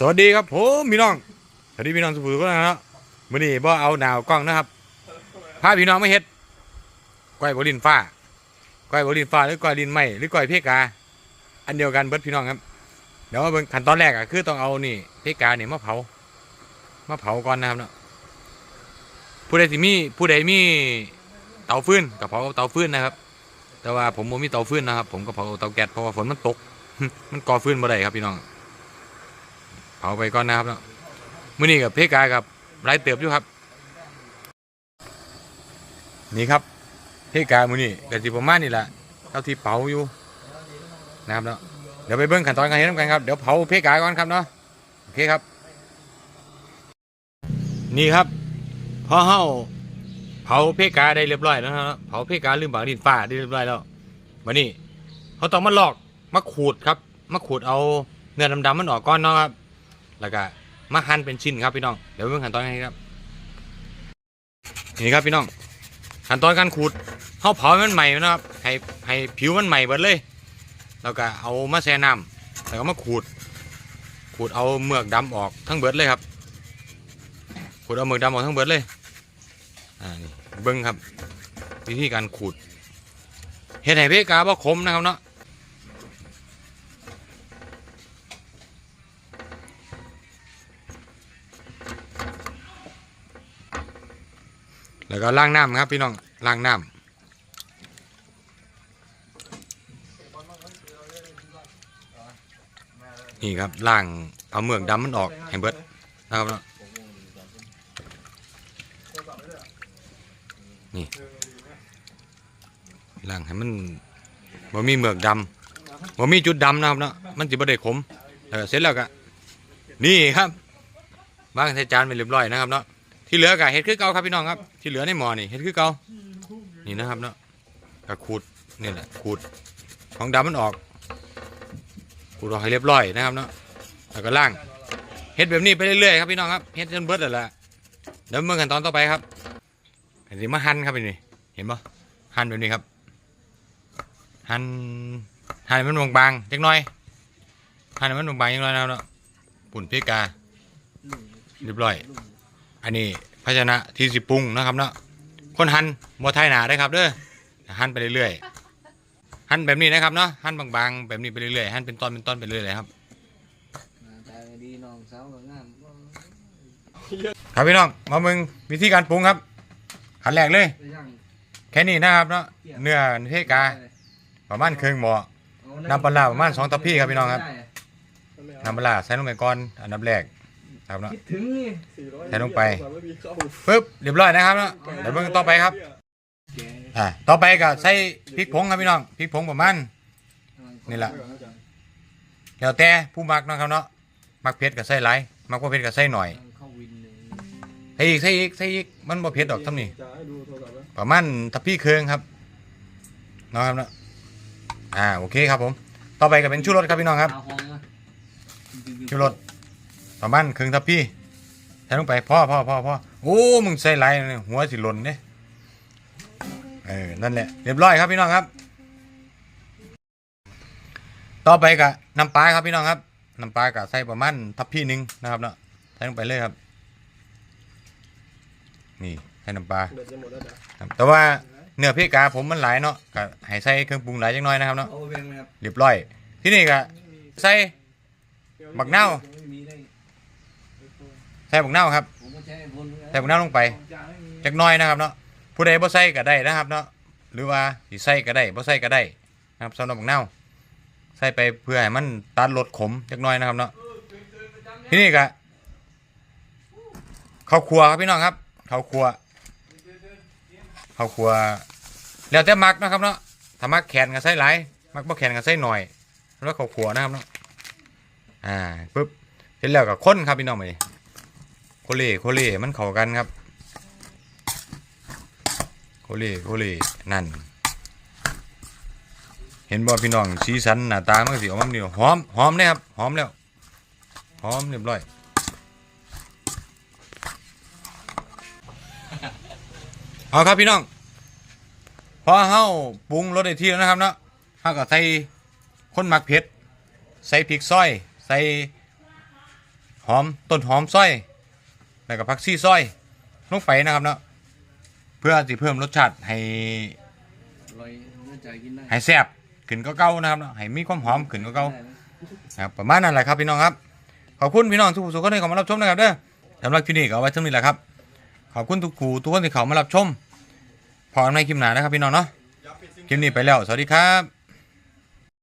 สวัสดีครับผมพี่น้องสวัสดีพี่น้องสุภุก็นะครับมื่อนี้บ่เอาหนาวกล้องนะครับพาพี่น้องไม่เฮ็ดก้อยบลินฟ้าก้อยบลินฟ้าหรือก้อยลินไหมหรือก้อยเพกา อันเดียวกันเบิดพี่น้องครับ เดี๋ยวมาเบิ่งขั้นตอนแรกอะคือต้องเอานี่เพกาเนี่ยมาเผามาเผาก่อนนะครับเนาะผู้ใดที่มีผู้ใดมีเตาฟืนกับเผาเตาฟืนนะครับ แต่ว่าผมบ่มีเตาฟืนนะครับ ผมก็เผาเตาแก๊สเพราะว่าฝนมันตก มันก่อฟืนบ่ได้ครับพี่น้อง เผาไปก่อนนะครับเนาะมื้อนี้กับเพกากับไรเติบอยู่ครับ นี่ครับเพกามื้อนี้ก็สิประมาณนี่แหละเท่าที่เผาอยู่นะครับเนาะเดี๋ยวไปเบิ่งขั้นตอนการเฮ็ดนกันครับเดี๋ยวเผาเพกาก่อนครับเนาะโอเคครับ นี่ครับพอเฮาเผาเพกาได้เรียบร้อยแล้วนะเผาเพกาลืมบางดินฟ้าได้เรียบร้อยแล้ววันนี้เขาต้องมาลอกมาขูดครับมาขูดเอาเนื้อดำๆมันออกก่อนเนาะครับ แล้วก็มาหั่นเป็นชิ้นครับพี่น้องเดี๋ยวเบิ่งขั้นตอนกันครับนี่ครับพี่น้องขั้นตอนการขูดเขาเผามันใหม่นะครับให้ให้ผิวมันใหม่เบิดเลยแล้วก็เอามาแช่น้ำแล้วก็มาขูด ขูดเอาเมือกดำออกทั้งเบิดเลยครับ ขูดเอาเมือกดำออกทั้งเบิดเลยอ่านี่เบิ้งครับวิธีการขูดเห็ดไห่เพกาบ่คมนะครับเนาะ แล้วก็ล้างน้ำครับพี่น้องล้างน้ำนี่ครับล้างเอาเมือกดำมันออกให้เบิดนะครับเนาะนี่ล้างให้มันบ่มีเมือกดำบ่มีจุดดำนะครับเนาะมันสิบ่ได้ขมเออเสร็จแล้วก็นี่ครับวางใส่จานไปเรียบร้อยนะครับเนาะ ที่เหลือก็เห็ดคือเก่าครับพี่น้องครับ ที่เหลือในหมอนี่เห็ดคือเก่านี่นะครับเนาะก็ขูดนี่แหละขูดของดำมันออกขูดออกให้เรียบร้อยนะครับเนาะแล้วก็ล่างเห็ดแบบนี้ไปเรื่อยๆครับพี่น้องครับเห็ดจนเบิดแล้วล่ะเดี๋ยวเมื่อขั้นตอนต่อไปครับอันนี้มาหั่นครับพี่นี่เห็นปะหั่นแบบนี้ครับ หั่นหั่นมันบางๆจักน่อยหั่นมันบางๆจักน่อยนะครับเนาะปุ่นพริกกาเรียบร้อย อันนี้ภาชนะที่สิปรุงนะครับเนาะคนหั่นบัวไทยหนาได้ครับเด้อหั่นไปเรื่อยๆหั่นแบบนี้นะครับเนาะหั่นบางๆแบบนี้ไปเรื่อยๆหั่นเป็นตอนเป็นตอนไปเรื่อยๆครับครับพี่น้องมามึงวิธีการปรุงครับขั้นแรกเลย แค่นี้นะครับเนาะเนื้อเทกาประมาณครึ่งหม้อน้ำปลาประมาณสองทัพพีครับพี่น้องครับน้ำปลาร้าใส่ลงไปก่อนอันดับแรก ครับเนาะคิดถึงนี่ใส่ลงไปปึ๊บเรียบร้อยนะครับเนาะเดี๋ยวเบิ่งต่อไปครับแกอ่าต่อไปก็ใส่พริกผงครับพี่น้องพริกผงประมาณนี่ล่ะแล้วแต่ผู้มักเนาะครับเนาะมักเผ็ดก็ใส่หลายมักบ่เผ็ดก็ใส่หน่อยเข้าวินเลยใส่อีกใส่อีกใส่อีกมันบ่เผ็ดดอกทำนี่จะให้ดูโทรศัพท์ไหมประมาณทัพพี่เครื่องครับเนาะครับเนาะอ่าโอเคครับผม ต่อไปก็เป็นชูรสครับพี่น้องครับเอาห้องนะชูรส ประมาณครึ่งทัพพี่ใส่ลงไปพ่อพ่อพ่อพ่อโอ้มึงใส่หลายเนี่ยหัวสิหล่นเด้เออนั่นแหละเรียบร้อยครับพี่น้องครับ ต่อไปกับน้ำปลาครับพี่น้องครับน้ำปลากับใส่ประมาณทัพพี่หนึ่งนะครับเนาะใส่ลงไปเลยครับ นี่ใส่น้ำปลาเบ็ดจะหมดแล้วจ้ะครับแต่ว่าเนื้อเพกาผมมันหลายเนาะก็ให้ใส่เครื่องปรุงหลายจังน้อยนะครับเนาะเอาเวียงไหมครับเรียบร้อย ที่นี่ก็ใส่บักนาวไม่มีได้ ใส่บักนาวครับผมก็ใช้ไอ้พลใส่บักนาวลงไปจักหน้อยนะครับเนาะผู้ใดบ่ใส่ก็ได้นะครับเนาะหรือว่าสิใส่ก็ได้บ่ใส่ก็ได้นะครับสำหรับบักนาวใส่ไปเพื่อให้มันตัดรสขมจักหน้อยนะครับเนาะที่นี่ก็ข้าวครัวครับพี่น้องครับข้าวครัวข้าวครัวแล้วแต่มักนะครับเนาะถ้ามักแขนก็ใส่หลายมักบ่แขนก็ใส่หน่อยแล้วข้าวครัวนะครับเนาะอ่าปึ๊บเสร็จแล้วก็คนครับพี่น้องไป โคเล่โคเล่มันเข้ากันครับ โคเล่โคเล่นั่น เห็นบ่พี่น้องสีสันหน้าตามันก็สิออกมาดีหอมหอมเลยครับหอมแล้วหอมเรียบร้อยเอาครับพี่น้องพอเฮาปรุงรสได้ที่แล้วนะครับเนาะเฮาก็ใส่คนหมักเผ็ดใส่พริกซอย ใส่หอมต้นหอมซอย แล้วก็ผักซี่ซอยลงไปนะครับเนาะเพื่อสิเพิ่มรสชาติให้ลอยเมื่อใจกินได้ให้แซ่บขึ้นก็เก่านะครับเนาะให้มีความหอมขึ้นก็เก่าได้ไหมครับประมาณนั้นแหละครับพี่น้องครับขอบคุณพี่น้องทุกผู้ทุกคนที่เข้ามารับชมนะครับเด้อสำหรับคลิปนี้ก็เอาไว้เท่านี้แหละครับขอบคุณทุกผู้ทุกคนที่เข้ามารับชมพอกันในคลิปหน้านะครับพี่น้องเนาะคลิปนี้ไปแล้วสวัสดีครับ